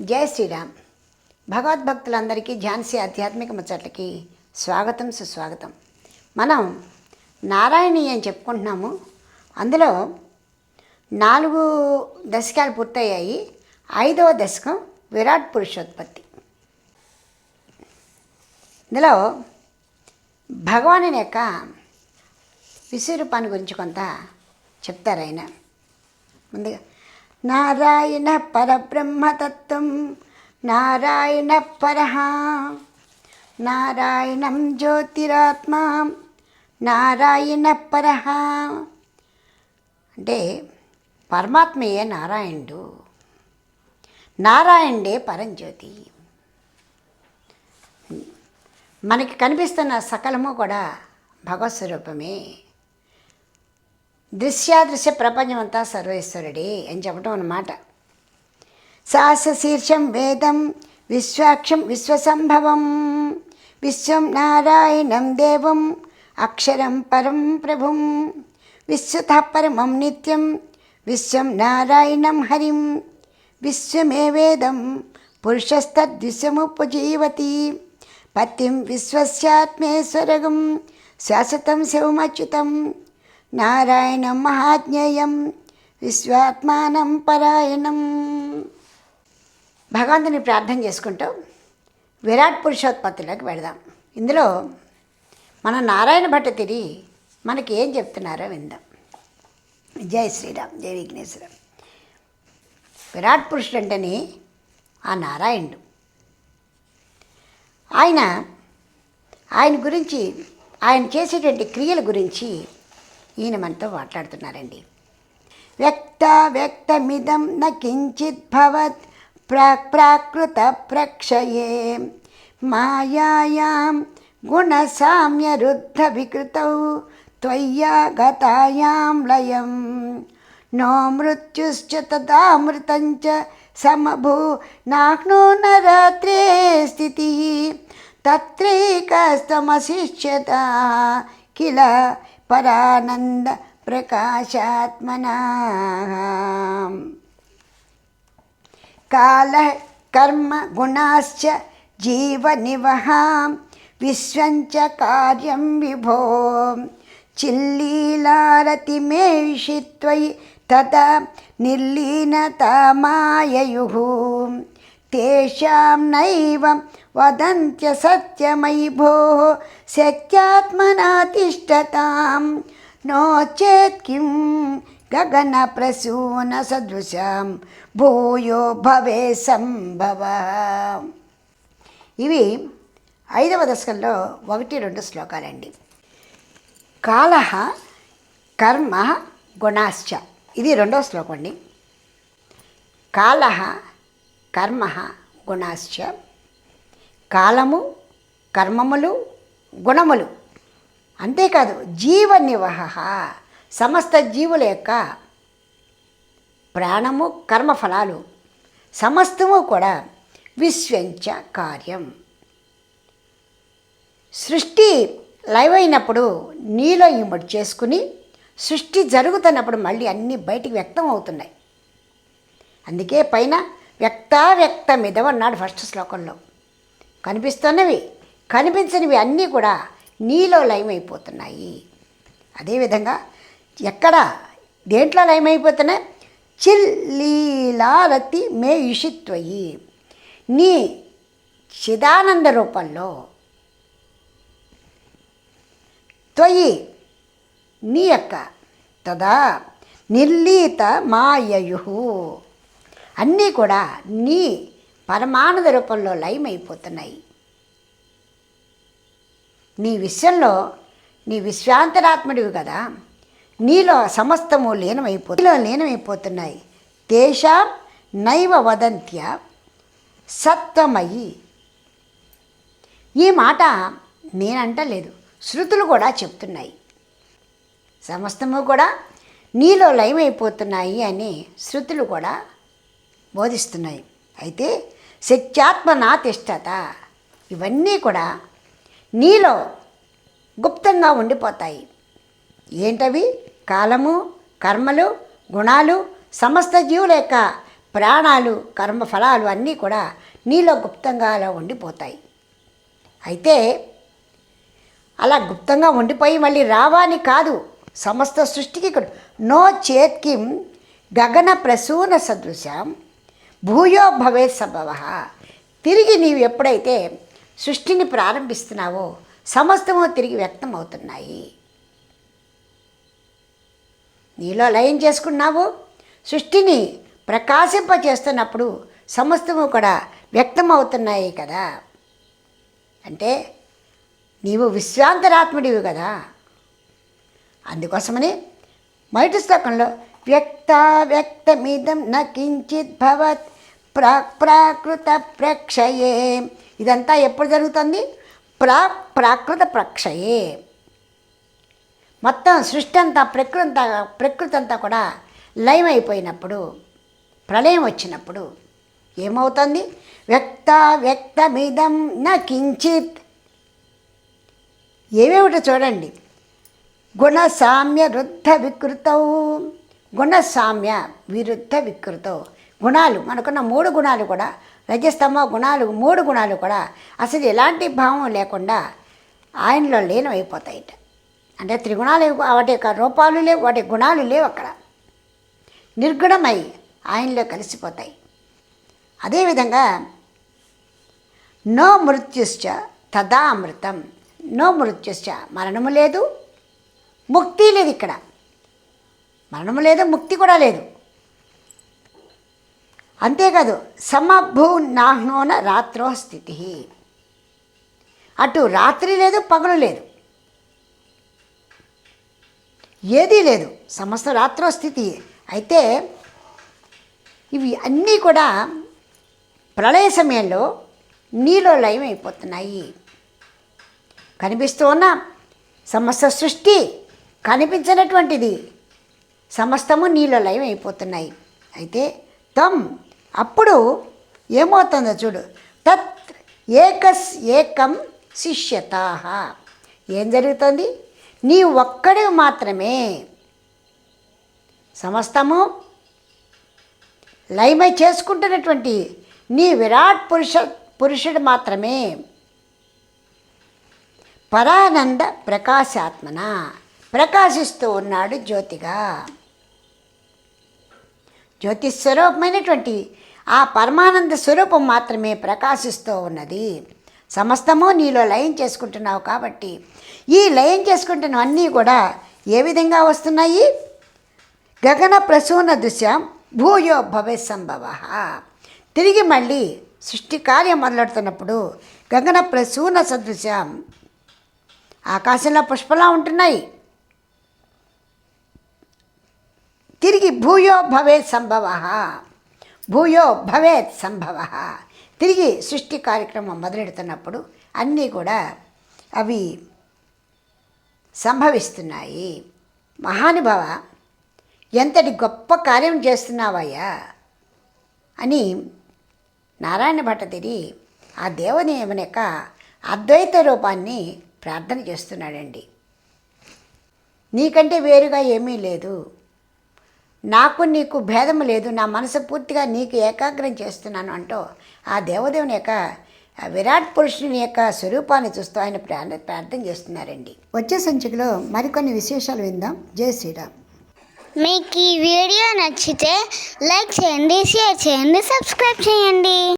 జై శ్రీరామ్. భగవద్భక్తులందరికీ ఝాన్సీ ఆధ్యాత్మిక ముచ్చట్లకి స్వాగతం సుస్వాగతం. మనం నారాయణి అని చెప్పుకుంటున్నాము. అందులో నాలుగు దశకాలు పూర్తయ్యాయి. ఐదవ దశకం విరాట్ పురుషోత్పత్తి. ఇందులో భగవాను యొక్క విశ్వరూపాన్ని గురించి కొంత చెప్తారు ఆయన. ముందుగా నారాయణ పరబ్రహ్మతత్వం నారాయణ పరః నారాయణం జ్యోతిరాత్మా. నారాయణ పరః అంటే పరమాత్మయే నారాయణుడు. నారాయణుడే పరంజ్యోతి. మనకి కనిపిస్తున్న సకలము కూడా భగవత్ స్వరూపమే. దృశ్యాదృశ్య ప్రపంచం అంతా సర్వేశ్వరుడే అని చెప్పడం అన్నమాట. సాస శీర్షం వేదం విశ్వాక్షం విశ్వసంభవం విశ్వం నారాయణం దేవం అక్షరం పరం ప్రభుం విశ్వత పరమం నిత్యం విశ్వం నారాయణం హరిం విశ్వమే వేదం పురుషస్తద్విశ్వముపజీవతి పతిం విశ్వస్యాత్మేశ్వరగం శాశ్వతం శివమచ్యుతం నారాయణం మహాజ్ఞేయం విశ్వాత్మానం పరాయణం భగవంతుని ప్రార్థన చేసుకుంటూ విరాట్ పురుషోత్పత్తిలోకి వెళదాం। ఇందులో మన నారాయణ భట్ట తిరిగి మనకి ఏం చెప్తున్నారో విందాం। జై శ్రీరామ్ జై విఘ్నేశ్వరం। విరాట్ పురుషుడు అంటేనే ఆ నారాయణుడు। ఆయన ఆయన గురించి ఆయన చేసేటువంటి క్రియల గురించి ఈయన మనతో మాట్లాడుతున్నారండి. వ్యక్త వ్యక్తమిదం నకించిత్ భవత్ ప్రాకృత ప్రక్షయే. మాయాయాం గుణసామ్యరుద్ధ వికృతౌ త్వయ్యా గతాయాం లయం. నో మృత్యుశ్చ తదామృతం చ సమభూ నాహ్నో నరాత్రే స్థితి తత్రైకస్తమశిష్యత కిల పరానంద ప్రకాశాత్మనా కాల కర్మ గుణాశ్చ జీవనివహాం విశ్వంచ కార్యం విభో. చిల్లీలారతి మే విషిత్వయి తత నిర్లీనతమాయయుః. తేషాం వదంత్య సత్యమై భో శత్యాత్మనాతిష్టతాం తిష్టతాం నో చేత్ కిం సదృశాం భూయో భవే సంభవ ఇవి ఐదవ దశకంలో ఒకటి రెండు శ్లోకాలండి. కాల కర్మ గుణాశ్చ. ఇది రెండవ శ్లోకం అండి. కాల కర్మ గుణాశ్చ. కాలము కర్మములు గుణములు. అంతేకాదు జీవ నివహ సమస్త జీవుల యొక్క ప్రాణము కర్మఫలాలు సమస్తము కూడా విశ్వంచ కార్యం. సృష్టి లైవ్ అయినప్పుడు నీలో ఇమ్మడి చేసుకుని సృష్టి జరుగుతున్నప్పుడు మళ్ళీ అన్నీ బయటికి వ్యక్తం అవుతున్నాయి. అందుకే పైన వ్యక్తావ్యక్తమిదం అన్నాడు ఫస్ట్ శ్లోకంలో. కనిపిస్తున్నవి కనిపించనివి అన్నీ కూడా నీలో లయమైపోతున్నాయి. అదేవిధంగా ఎక్కడ దేంట్లో లయమైపోతున్నాయి? చిల్లీలారతి మే ఇషిత్వయి. నీ చిదానంద రూపంలో త్వయి నీ యొక్క తదా నిర్లీత మాయయు. అన్నీ కూడా నీ పరమానంద రూపంలో లయమైపోతున్నాయి. నీ విషయంలో నీ విశ్వాంతరాత్ముడివి కదా. నీలో సమస్తము లీనమైపో నీలో లీనమైపోతున్నాయి. తేషాం నైవ వదంత్య సత్వమయి. ఈ మాట నేనంటలేదు. శృతులు కూడా చెప్తున్నాయి. సమస్తము కూడా నీలో లయమైపోతున్నాయి అని శృతులు కూడా బోధిస్తున్నాయి. అయితే శక్త్యాత్మ నా తిష్టత? ఇవన్నీ కూడా నీలో గుప్తంగా ఉండిపోతాయి. ఏంటవి? కాలము కర్మలు గుణాలు సమస్త జీవుల యొక్క ప్రాణాలు కర్మ ఫలాలు అన్నీ కూడా నీలో గుప్తంగా అలా ఉండిపోతాయి. అయితే అలా గుప్తంగా ఉండిపోయి మళ్ళీ రావాని కాదు సమస్త సృష్టికి నో చేత్కిం గగన ప్రసూన సదృశ్యం భూయో భవే సంభవ. తిరిగి నీవు ఎప్పుడైతే సృష్టిని ప్రారంభిస్తున్నావో సమస్తము తిరిగి వ్యక్తం అవుతున్నాయి నీలో లయం చేసుకున్నావు సృష్టిని ప్రకాశింప చేస్తున్నప్పుడు సమస్తము కూడా వ్యక్తం అవుతున్నాయి కదా. అంటే నీవు విశ్వాంతరాత్ముడివి కదా. అందుకోసమని మొదటి శ్లోకంలో వ్యక్త వ్యక్తమిదం న కించిత్ భవత్ ప్రా ప్రాకృత ప్రక్షయే ఇదంతా ఎప్పుడు జరుగుతుంది? ప్రా ప్రాకృత ప్రక్షయే మొత్తం సృష్టి అంతా ప్రకృతి అంతా ప్రకృతి అంతా కూడా లయమైపోయినప్పుడు ప్రళయం వచ్చినప్పుడు ఏమవుతుంది? వ్యక్త వ్యక్తమిదం న కించిత్. ఏమేమిటో చూడండి. గుణ సామ్య వృద్ధ వికృతౌ గుణసామ్య విరుద్ధ వికృతౌ. గుణాలు మనకున్న మూడు గుణాలు కూడా రజస్తమ గుణాలు మూడు గుణాలు కూడా అసలు ఎలాంటి భావం లేకుండా ఆయనలో లీనమైపోతాయిట. అంటే త్రిగుణాలు వాటి యొక్క రూపాలు లేవు వాటి గుణాలు లేవు అక్కడ. నిర్గుణమై ఆయనలో కలిసిపోతాయి. అదేవిధంగా నో మృత్యుశ్చ తదా అమృతం నో మృత్యుశ్చ మరణము లేదు ముక్తి లేదు ఇక్కడ. మరణము లేదు ముక్తి కూడా లేదు. అంతేకాదు సమభూ నాహ్నోన రాత్రో స్థితి. అటు రాత్రి లేదు పగలు లేదు. ఏదీ లేదు సమస్త రాత్రో స్థితి. అయితే ఇవి అన్నీ కూడా ప్రళయ సమయంలో నీలో లయం అయిపోతున్నాయి కనిపిస్తూ ఉన్న సమస్త సృష్టి కనిపించినటువంటిది. సమస్తము నీలో లయం అయిపోతున్నాయి. అయితే తమ్ అప్పుడు ఏమవుతుందో చూడు. తత్ ఏకస్ ఏకం శిష్యత. ఏం జరుగుతుంది? నీ ఒక్కడే మాత్రమే సమస్తము లయమై చేసుకుంటున్నటువంటి నీ విరాట్ పురుష పురుషుడు మాత్రమే. పరానంద ప్రకాశాత్మన? ప్రకాశిస్తూ ఉన్నాడు జ్యోతిగా. జ్యోతి స్వరూపమైనటువంటి ఆ పరమానంద స్వరూపం మాత్రమే ప్రకాశిస్తూ ఉన్నది. సమస్తము నీలో లయం చేసుకుంటున్నావు కాబట్టి ఈ లయం చేసుకుంటున్నవన్నీ కూడా ఏ విధంగా వస్తున్నాయి? గగన ప్రసూన దృశ్యం భూయో భవే సంభవ. తిరిగి మళ్ళీ సృష్టి కార్యం మొదలెడుతున్నప్పుడు గగన ప్రసూన సదృశ్యం ఆకాశంలో పుష్పలా ఉంటున్నాయి. తిరిగి భూయో భవేత్ సంభవ. భూయో భవేత్ సంభవ. తిరిగి సృష్టి కార్యక్రమం మొదలెడుతున్నప్పుడు అన్నీ కూడా అవి సంభవిస్తున్నాయి. మహానుభవ ఎంతటి గొప్ప కార్యం చేస్తున్నావయ్యా? అని నారాయణ భట్టతిరి ఆ దేవుని యొక్క అద్వైత రూపాన్ని ప్రార్థన చేస్తున్నాడండి. నీకంటే వేరుగా ఏమీ లేదు. నాకు నీకు భేదం లేదు నా మనసు పూర్తిగా నీకు ఏకాగ్రం చేస్తున్నాను అంటూ ఆ దేవదేవుని యొక్క విరాట్ పురుషుని యొక్క స్వరూపాన్ని చూస్తూ ఆయన ప్రార్థన చేస్తున్నారండి. వచ్చే సంచికలో మరికొన్ని విశేషాలు విందాం. జై శ్రీరామ్. మీకు ఈ వీడియో నచ్చితే లైక్ చేయండి షేర్ చేయండి సబ్స్క్రైబ్ చేయండి.